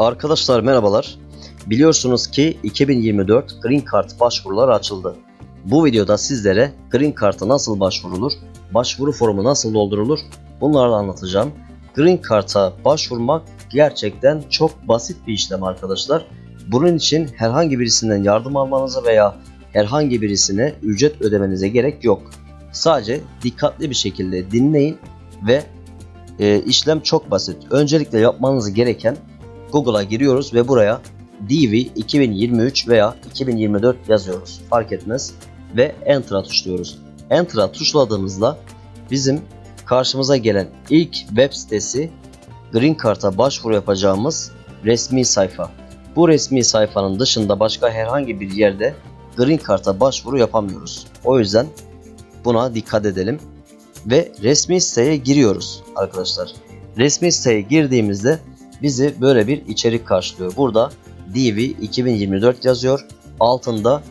Arkadaşlar merhabalar. Biliyorsunuz ki 2024 Green Card başvuruları açıldı. Bu videoda sizlere Green Card'a nasıl başvurulur, başvuru formu nasıl doldurulur bunları anlatacağım. Green Card'a başvurmak gerçekten çok basit bir işlem arkadaşlar. Bunun için herhangi birisinden yardım almanıza veya herhangi birisine ücret ödemenize gerek yok. Sadece dikkatli bir şekilde dinleyin ve e, işlem çok basit. Öncelikle yapmanız gereken Google'a giriyoruz ve buraya DV 2023 veya 2024 yazıyoruz. Fark etmez. Ve Enter'a tuşluyoruz. Enter'a tuşladığımızda bizim karşımıza gelen ilk web sitesi Green Card'a başvuru yapacağımız resmi sayfa. Bu resmi sayfanın dışında başka herhangi bir yerde Green Card'a başvuru yapamıyoruz. O yüzden buna dikkat edelim. Ve resmi siteye giriyoruz arkadaşlar. Resmi siteye girdiğimizde bizi böyle bir içerik karşılıyor. Burada DV 2024 yazıyor. Altında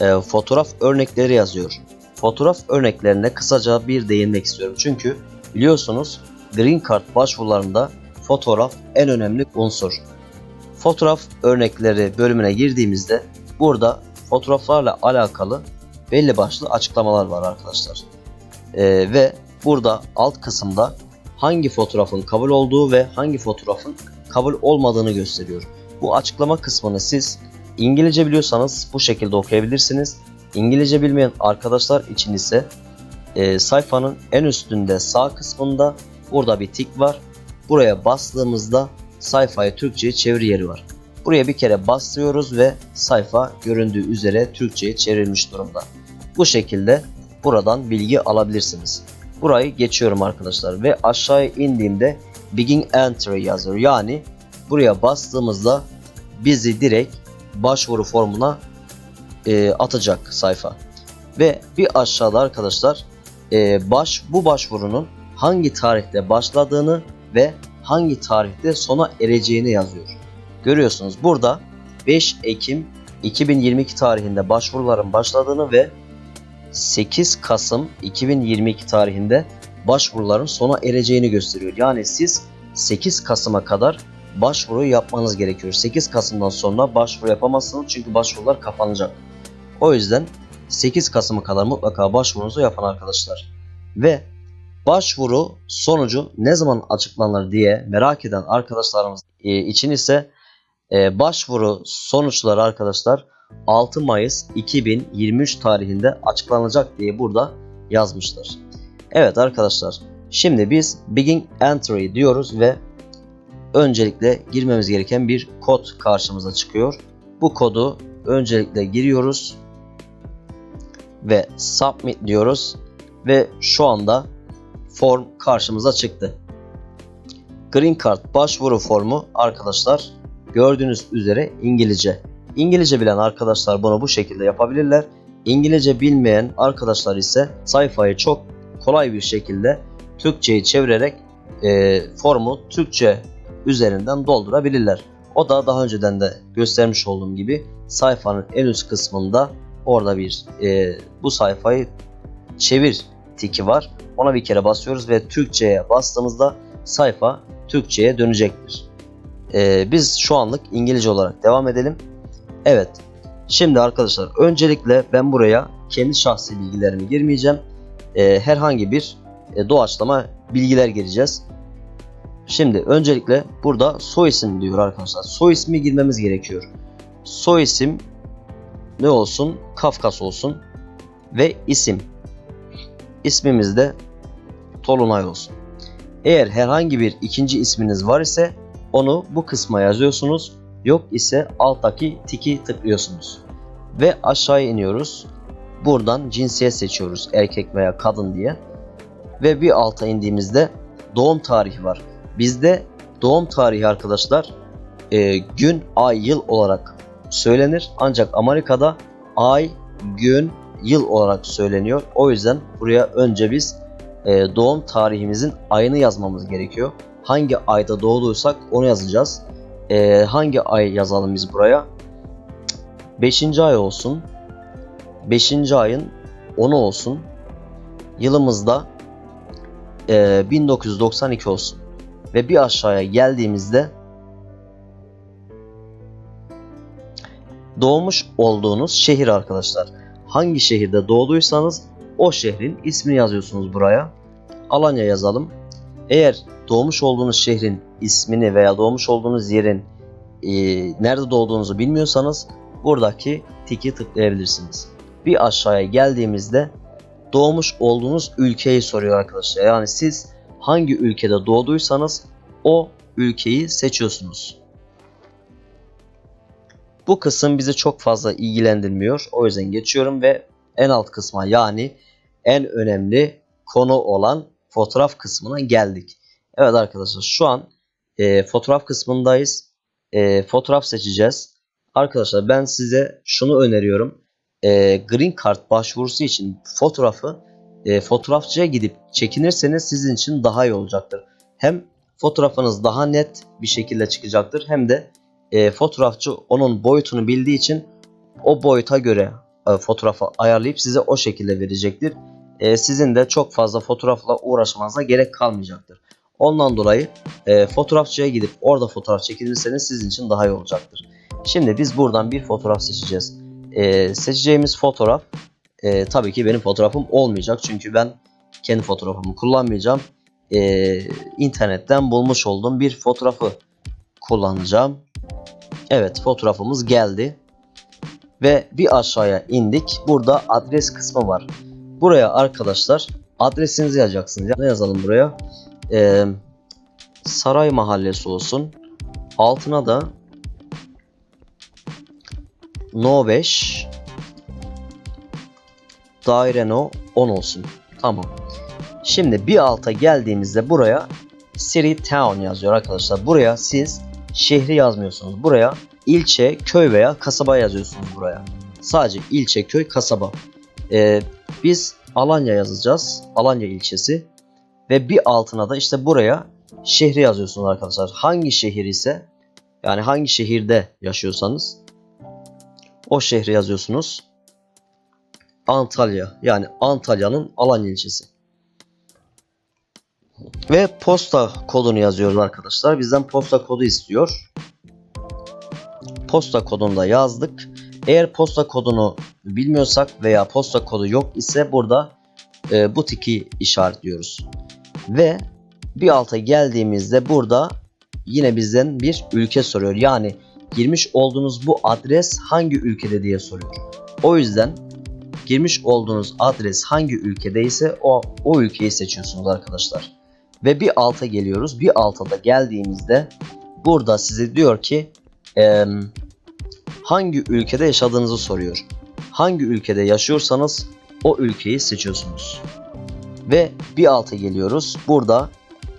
e, fotoğraf örnekleri yazıyor. Fotoğraf örneklerine kısaca bir değinmek istiyorum. Çünkü biliyorsunuz Green Card başvurularında fotoğraf en önemli unsur. Fotoğraf örnekleri bölümüne girdiğimizde burada fotoğraflarla alakalı belli başlı açıklamalar var arkadaşlar. E, ve burada alt kısımda hangi fotoğrafın kabul olduğu ve hangi fotoğrafın kabul olmadığını gösteriyor. Bu açıklama kısmını siz İngilizce biliyorsanız bu şekilde okuyabilirsiniz. İngilizce bilmeyen arkadaşlar için ise e, sayfanın en üstünde sağ kısmında burada bir tik var. Buraya bastığımızda sayfayı Türkçe'ye çevir yeri var. Buraya bir kere bastırıyoruz ve sayfa göründüğü üzere Türkçe'ye çevrilmiş durumda. Bu şekilde buradan bilgi alabilirsiniz. Burayı geçiyorum arkadaşlar ve aşağıya indiğimde Begin Entry yazıyor. Yani buraya bastığımızda bizi direkt başvuru formuna e, atacak sayfa. Ve bir aşağıda arkadaşlar e, baş bu başvurunun hangi tarihte başladığını ve hangi tarihte sona ereceğini yazıyor. Görüyorsunuz burada 5 Ekim 2022 tarihinde başvuruların başladığını ve 8 Kasım 2022 tarihinde başvuruların sona ereceğini gösteriyor. Yani siz 8 Kasım'a kadar başvuru yapmanız gerekiyor. 8 Kasım'dan sonra başvuru yapamazsınız çünkü başvurular kapanacak. O yüzden 8 Kasım'a kadar mutlaka başvurunuzu yapın arkadaşlar. Ve başvuru sonucu ne zaman açıklanır diye merak eden arkadaşlarımız e, için ise e, başvuru sonuçları arkadaşlar 6 Mayıs 2023 tarihinde açıklanacak diye burada yazmışlar. Evet arkadaşlar şimdi biz Begin Entry diyoruz ve öncelikle girmemiz gereken bir kod karşımıza çıkıyor. Bu kodu öncelikle giriyoruz ve Submit diyoruz ve şu anda form karşımıza çıktı. Green Card başvuru formu arkadaşlar gördüğünüz üzere İngilizce. İngilizce bilen arkadaşlar bunu bu şekilde yapabilirler. İngilizce bilmeyen arkadaşlar ise sayfayı çok kolay bir şekilde Türkçe'yi çevirerek e, formu Türkçe üzerinden doldurabilirler. O da daha önceden de göstermiş olduğum gibi sayfanın en üst kısmında orada bir e, bu sayfayı çevir tiki var. Ona bir kere basıyoruz ve Türkçe'ye bastığımızda sayfa Türkçe'ye dönecektir. E, biz şu anlık İngilizce olarak devam edelim. Evet. Şimdi arkadaşlar öncelikle ben buraya kendi şahsi bilgilerimi girmeyeceğim. E, herhangi bir e, doğaçlama bilgiler gireceğiz. Şimdi öncelikle burada soy isim diyor arkadaşlar. Soy ismi girmemiz gerekiyor. Soy isim ne olsun? Kafkas olsun. Ve isim. İsmimiz de Tolunay olsun. Eğer herhangi bir ikinci isminiz var ise onu bu kısma yazıyorsunuz. Yok ise alttaki tiki tıklıyorsunuz. Ve aşağıya iniyoruz. Buradan cinsiyet seçiyoruz. Erkek veya kadın diye. Ve bir alta indiğimizde doğum tarihi var. Bizde doğum tarihi arkadaşlar e, gün, ay, yıl olarak söylenir. Ancak Amerika'da ay, gün, yıl olarak söyleniyor. O yüzden buraya önce biz e, doğum tarihimizin ayını yazmamız gerekiyor. Hangi ayda doğduysak onu yazacağız. E, hangi ay yazalım biz buraya? 5. ay olsun. 5. ayın 10'u olsun. Yılımızda e, 1992 olsun. Ve bir aşağıya geldiğimizde doğmuş olduğunuz şehir arkadaşlar. Hangi şehirde doğduysanız o şehrin ismini yazıyorsunuz buraya. Alanya yazalım. Eğer doğmuş olduğunuz şehrin ismini veya doğmuş olduğunuz yerin e, nerede doğduğunuzu bilmiyorsanız buradaki tiki tıklayabilirsiniz. Bir aşağıya geldiğimizde doğmuş olduğunuz ülkeyi soruyor arkadaşlar. Yani siz hangi ülkede doğduysanız o ülkeyi seçiyorsunuz. Bu kısım bizi çok fazla ilgilendirmiyor. O yüzden geçiyorum ve en alt kısma yani en önemli konu olan fotoğraf kısmına geldik. Evet arkadaşlar şu an e, fotoğraf kısmındayız. E, fotoğraf seçeceğiz. Arkadaşlar ben size şunu öneriyorum. E, Green Card başvurusu için fotoğrafı e, fotoğrafçıya gidip çekinirseniz sizin için daha iyi olacaktır. Hem fotoğrafınız daha net bir şekilde çıkacaktır hem de e, fotoğrafçı onun boyutunu bildiği için o boyuta göre e, fotoğrafı ayarlayıp size o şekilde verecektir. E, sizin de çok fazla fotoğrafla uğraşmanıza gerek kalmayacaktır. Ondan dolayı e, fotoğrafçıya gidip orada fotoğraf çekilirseniz sizin için daha iyi olacaktır. Şimdi biz buradan bir fotoğraf seçeceğiz. E, seçeceğimiz fotoğraf e, tabii ki benim fotoğrafım olmayacak çünkü ben kendi fotoğrafımı kullanmayacağım. E, internetten bulmuş olduğum bir fotoğrafı kullanacağım. Evet fotoğrafımız geldi. Ve bir aşağıya indik. Burada adres kısmı var. Buraya arkadaşlar adresinizi yazacaksınız. Ne yazalım buraya? Ee, Saray Mahallesi olsun. Altına da No 5 Daire No 10 olsun. Tamam. Şimdi bir alta geldiğimizde buraya City Town yazıyor arkadaşlar. Buraya siz şehri yazmıyorsunuz. Buraya ilçe, köy veya kasaba yazıyorsunuz buraya. Sadece ilçe, köy, kasaba. Ee, biz Alanya yazacağız. Alanya ilçesi. Ve bir altına da işte buraya şehri yazıyorsunuz arkadaşlar. Hangi şehir ise yani hangi şehirde yaşıyorsanız o şehri yazıyorsunuz. Antalya yani Antalya'nın Alanya ilçesi. Ve posta kodunu yazıyoruz arkadaşlar. Bizden posta kodu istiyor. Posta kodunu da yazdık. Eğer posta kodunu bilmiyorsak veya posta kodu yok ise burada e, bu tiki işaretliyoruz. Ve bir alta geldiğimizde burada yine bizden bir ülke soruyor. Yani girmiş olduğunuz bu adres hangi ülkede diye soruyor. O yüzden girmiş olduğunuz adres hangi ülkedeyse o, o ülkeyi seçiyorsunuz arkadaşlar. Ve bir alta geliyoruz. Bir alta da geldiğimizde burada size diyor ki e, hangi ülkede yaşadığınızı soruyor. Hangi ülkede yaşıyorsanız o ülkeyi seçiyorsunuz. Ve bir alta geliyoruz. Burada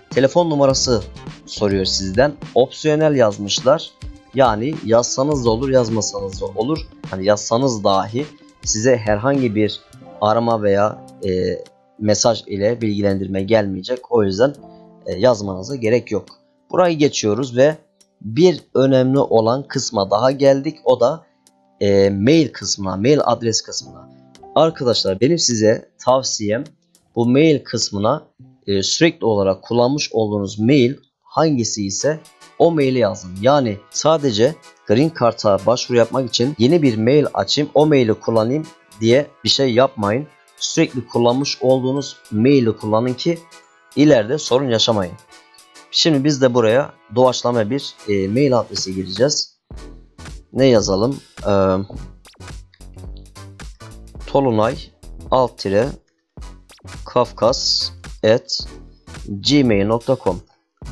telefon numarası soruyor sizden. Opsiyonel yazmışlar. Yani yazsanız da olur yazmasanız da olur. Hani yazsanız dahi size herhangi bir arama veya e, mesaj ile bilgilendirme gelmeyecek. O yüzden e, yazmanıza gerek yok. Burayı geçiyoruz ve bir önemli olan kısma daha geldik. O da e, mail kısmına, mail adres kısmına. Arkadaşlar benim size tavsiyem bu mail kısmına e, sürekli olarak kullanmış olduğunuz mail hangisi ise o maili yazın. Yani sadece Green Card'a başvuru yapmak için yeni bir mail açayım, o maili kullanayım diye bir şey yapmayın. Sürekli kullanmış olduğunuz maili kullanın ki ileride sorun yaşamayın. Şimdi biz de buraya doğaçlama bir e, mail adresi gireceğiz. Ne yazalım? Ee, Tolunay alt tire kafkas at gmail.com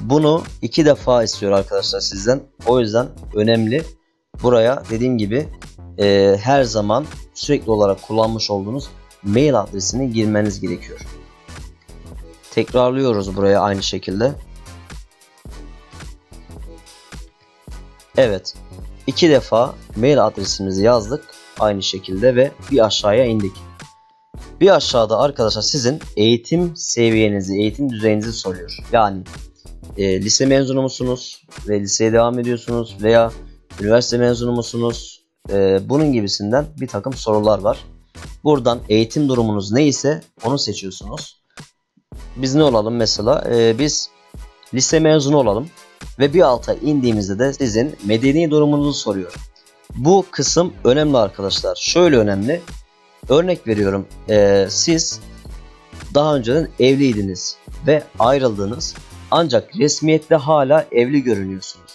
Bunu iki defa istiyor arkadaşlar sizden. O yüzden önemli. Buraya dediğim gibi e, her zaman sürekli olarak kullanmış olduğunuz mail adresini girmeniz gerekiyor. Tekrarlıyoruz buraya aynı şekilde. Evet. iki defa mail adresimizi yazdık aynı şekilde ve bir aşağıya indik. Bir aşağıda arkadaşlar sizin eğitim seviyenizi, eğitim düzeyinizi soruyor. Yani e, lise mezunu musunuz ve liseye devam ediyorsunuz veya üniversite mezunu musunuz? E, bunun gibisinden bir takım sorular var. Buradan eğitim durumunuz neyse onu seçiyorsunuz. Biz ne olalım mesela? E, biz lise mezunu olalım ve bir alta indiğimizde de sizin medeni durumunuzu soruyor. Bu kısım önemli arkadaşlar. Şöyle önemli. Örnek veriyorum. Ee, siz daha önceden evliydiniz ve ayrıldınız. Ancak resmiyette hala evli görünüyorsunuz.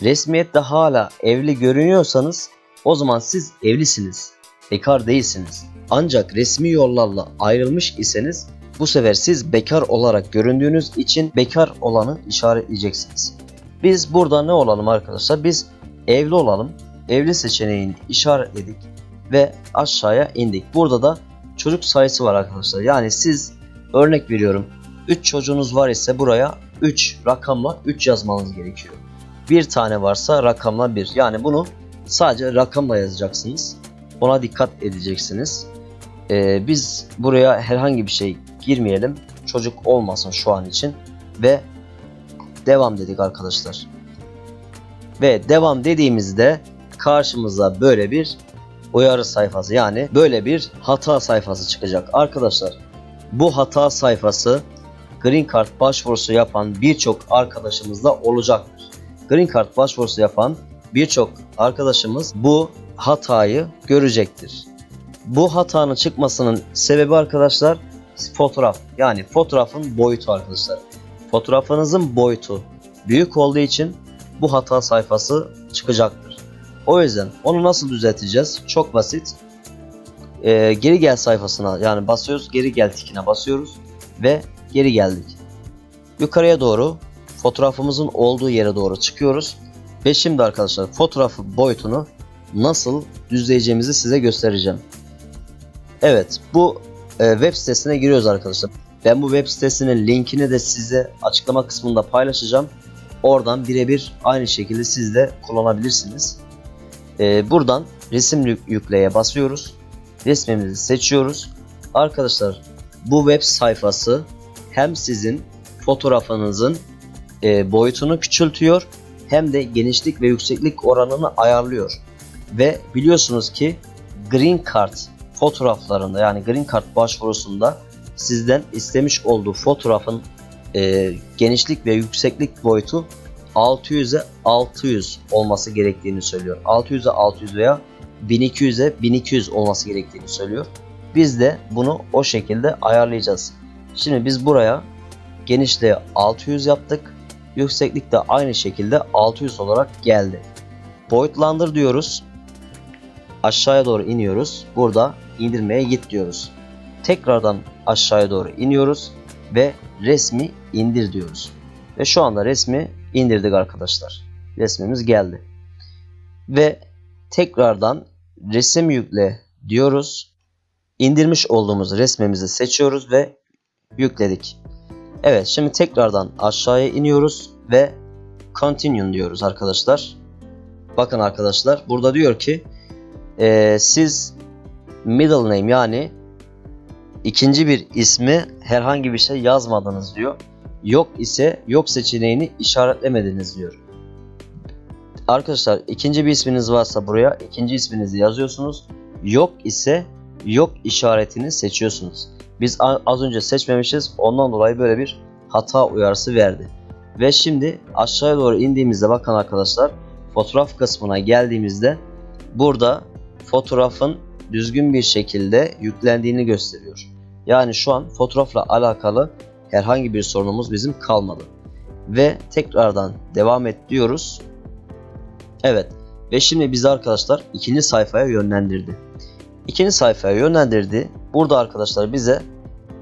Resmiyette hala evli görünüyorsanız o zaman siz evlisiniz. Bekar değilsiniz. Ancak resmi yollarla ayrılmış iseniz bu sefer siz bekar olarak göründüğünüz için bekar olanı işaretleyeceksiniz. Biz burada ne olalım arkadaşlar? Biz evli olalım. Evli seçeneğini işaretledik ve aşağıya indik. Burada da çocuk sayısı var arkadaşlar. Yani siz örnek veriyorum 3 çocuğunuz var ise buraya 3 rakamla 3 yazmanız gerekiyor. Bir tane varsa rakamla 1. Yani bunu sadece rakamla yazacaksınız. Ona dikkat edeceksiniz. Ee, biz buraya herhangi bir şey girmeyelim. Çocuk olmasın şu an için. Ve devam dedik arkadaşlar. Ve devam dediğimizde karşımıza böyle bir uyarı sayfası yani böyle bir hata sayfası çıkacak. Arkadaşlar bu hata sayfası Green Card başvurusu yapan birçok arkadaşımızda olacaktır. Green Card başvurusu yapan birçok arkadaşımız bu hatayı görecektir. Bu hatanın çıkmasının sebebi arkadaşlar fotoğraf. Yani fotoğrafın boyutu arkadaşlar. Fotoğrafınızın boyutu büyük olduğu için bu hata sayfası çıkacaktır. O yüzden onu nasıl düzelteceğiz? Çok basit. Ee, geri gel sayfasına yani basıyoruz. Geri gel tikine basıyoruz ve geri geldik. Yukarıya doğru fotoğrafımızın olduğu yere doğru çıkıyoruz. Ve şimdi arkadaşlar fotoğrafın boyutunu nasıl düzleyeceğimizi size göstereceğim. Evet bu e, web sitesine giriyoruz arkadaşlar. Ben bu web sitesinin linkini de size açıklama kısmında paylaşacağım. Oradan birebir aynı şekilde siz de kullanabilirsiniz. E, buradan resim yük- yükleye basıyoruz. Resmimizi seçiyoruz. Arkadaşlar bu web sayfası hem sizin fotoğrafınızın e, boyutunu küçültüyor hem de genişlik ve yükseklik oranını ayarlıyor. Ve biliyorsunuz ki Green Card fotoğraflarında yani Green Card başvurusunda sizden istemiş olduğu fotoğrafın e, genişlik ve yükseklik boyutu 600'e 600 olması gerektiğini söylüyor. 600'e 600 veya 1200'e 1200 olması gerektiğini söylüyor. Biz de bunu o şekilde ayarlayacağız. Şimdi biz buraya genişliği 600 yaptık. Yükseklik de aynı şekilde 600 olarak geldi. Boyutlandır diyoruz. Aşağıya doğru iniyoruz. Burada indirmeye git diyoruz. Tekrardan aşağıya doğru iniyoruz ve resmi indir diyoruz. Ve şu anda resmi indirdik arkadaşlar. Resmimiz geldi. Ve tekrardan resim yükle diyoruz. İndirmiş olduğumuz resmimizi seçiyoruz ve yükledik. Evet şimdi tekrardan aşağıya iniyoruz ve continue diyoruz arkadaşlar. Bakın arkadaşlar burada diyor ki eee, siz middle name yani ikinci bir ismi herhangi bir şey yazmadınız diyor. Yok ise yok seçeneğini işaretlemediniz diyor. Arkadaşlar ikinci bir isminiz varsa buraya ikinci isminizi yazıyorsunuz. Yok ise yok işaretini seçiyorsunuz. Biz az önce seçmemişiz. Ondan dolayı böyle bir hata uyarısı verdi. Ve şimdi aşağıya doğru indiğimizde bakın arkadaşlar fotoğraf kısmına geldiğimizde burada fotoğrafın düzgün bir şekilde yüklendiğini gösteriyor. Yani şu an fotoğrafla alakalı herhangi bir sorunumuz bizim kalmadı. Ve tekrardan devam et diyoruz. Evet ve şimdi bizi arkadaşlar ikinci sayfaya yönlendirdi. İkinci sayfaya yönlendirdi. Burada arkadaşlar bize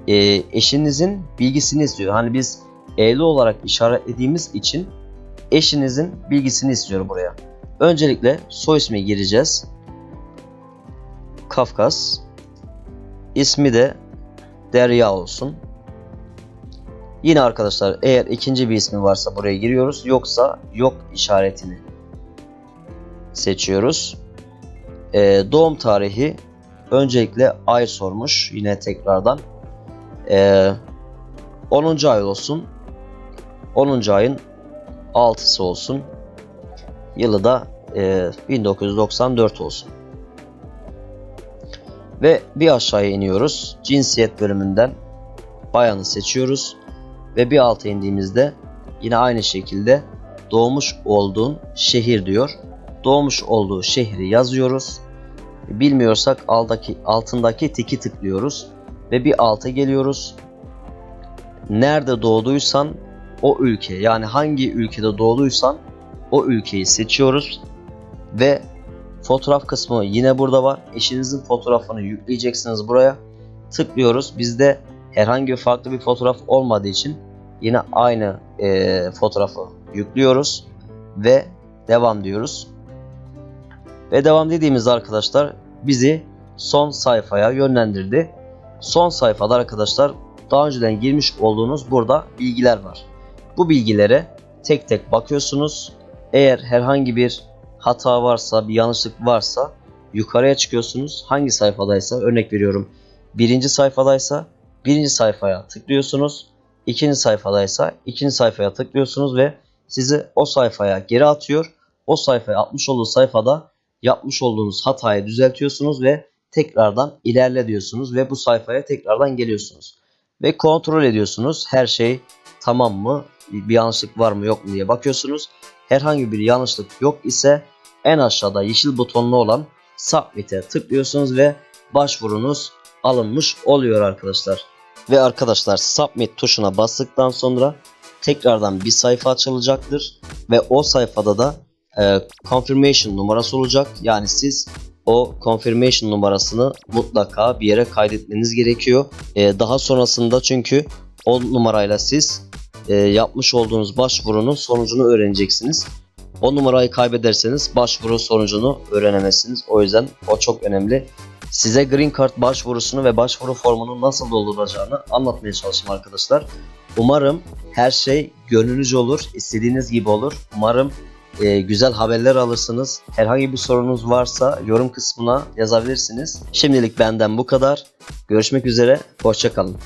e, eşinizin bilgisini istiyor. Hani biz evli olarak işaretlediğimiz için eşinizin bilgisini istiyor buraya. Öncelikle soy ismi gireceğiz. Kafkas. İsmi de Derya olsun. Yine arkadaşlar eğer ikinci bir ismi varsa buraya giriyoruz. Yoksa yok işaretini seçiyoruz. Ee, doğum tarihi öncelikle ay sormuş. Yine tekrardan. Ee, 10. ay olsun. 10. ayın 6'sı olsun. Yılı da e, 1994 olsun. Ve bir aşağıya iniyoruz. Cinsiyet bölümünden bayanı seçiyoruz. Ve bir alta indiğimizde yine aynı şekilde doğmuş olduğun şehir diyor. doğmuş olduğu şehri yazıyoruz. Bilmiyorsak aldaki, altındaki tiki tıklıyoruz ve bir alta geliyoruz. Nerede doğduysan o ülke yani hangi ülkede doğduysan o ülkeyi seçiyoruz ve fotoğraf kısmı yine burada var. Eşinizin fotoğrafını yükleyeceksiniz buraya. Tıklıyoruz. Bizde herhangi bir farklı bir fotoğraf olmadığı için yine aynı eee, fotoğrafı yüklüyoruz ve devam diyoruz. Ve devam dediğimizde arkadaşlar bizi son sayfaya yönlendirdi. Son sayfada arkadaşlar daha önceden girmiş olduğunuz burada bilgiler var. Bu bilgilere tek tek bakıyorsunuz. Eğer herhangi bir hata varsa, bir yanlışlık varsa yukarıya çıkıyorsunuz. Hangi sayfadaysa örnek veriyorum. Birinci sayfadaysa birinci sayfaya tıklıyorsunuz. İkinci sayfadaysa ikinci sayfaya tıklıyorsunuz ve sizi o sayfaya geri atıyor. O sayfaya atmış olduğu sayfada yapmış olduğunuz hatayı düzeltiyorsunuz ve tekrardan ilerle diyorsunuz ve bu sayfaya tekrardan geliyorsunuz. Ve kontrol ediyorsunuz. Her şey tamam mı? Bir yanlışlık var mı yok mu diye bakıyorsunuz. Herhangi bir yanlışlık yok ise en aşağıda yeşil butonlu olan Submit'e tıklıyorsunuz ve başvurunuz alınmış oluyor arkadaşlar. Ve arkadaşlar Submit tuşuna bastıktan sonra tekrardan bir sayfa açılacaktır ve o sayfada da e, confirmation numarası olacak. Yani siz o confirmation numarasını mutlaka bir yere kaydetmeniz gerekiyor. E, daha sonrasında çünkü o numarayla siz e, yapmış olduğunuz başvurunun sonucunu öğreneceksiniz. O numarayı kaybederseniz başvuru sonucunu öğrenemezsiniz. O yüzden o çok önemli. Size Green Card başvurusunu ve başvuru formunu nasıl dolduracağını anlatmaya çalıştım arkadaşlar. Umarım her şey gönlünüzce olur, istediğiniz gibi olur. Umarım e, güzel haberler alırsınız. Herhangi bir sorunuz varsa yorum kısmına yazabilirsiniz. Şimdilik benden bu kadar. Görüşmek üzere, hoşçakalın.